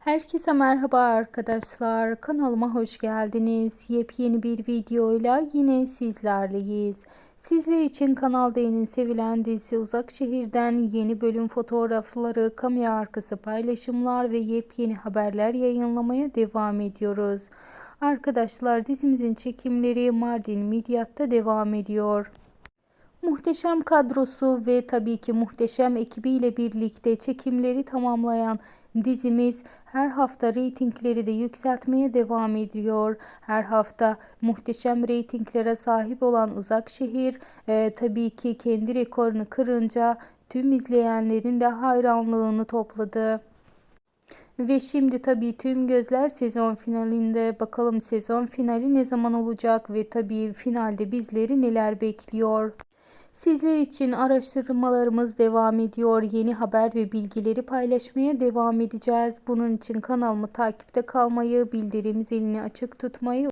Herkese merhaba arkadaşlar. Kanalıma hoş geldiniz. Yepyeni bir videoyla yine sizlerleyiz. Sizler için kanalda en sevilen dizi Uzak Şehir'den yeni bölüm fotoğrafları, kamera arkası paylaşımlar ve yepyeni haberler yayınlamaya devam ediyoruz. Arkadaşlar dizimizin çekimleri Mardin Midyat'ta devam ediyor. Muhteşem kadrosu ve tabii ki muhteşem ekibiyle birlikte çekimleri tamamlayan dizimiz her hafta reytingleri de yükseltmeye devam ediyor. Her hafta muhteşem reytinglere sahip olan Uzak Şehir e, tabii ki kendi rekorunu kırınca tüm izleyenlerin de hayranlığını topladı. Ve şimdi tabii tüm gözler sezon finalinde. Bakalım sezon finali ne zaman olacak ve tabii finalde bizleri neler bekliyor. Sizler için araştırmalarımız devam ediyor. Yeni haber ve bilgileri paylaşmaya devam edeceğiz. Bunun için kanalımı takipte kalmayı, bildirim zilini açık tutmayı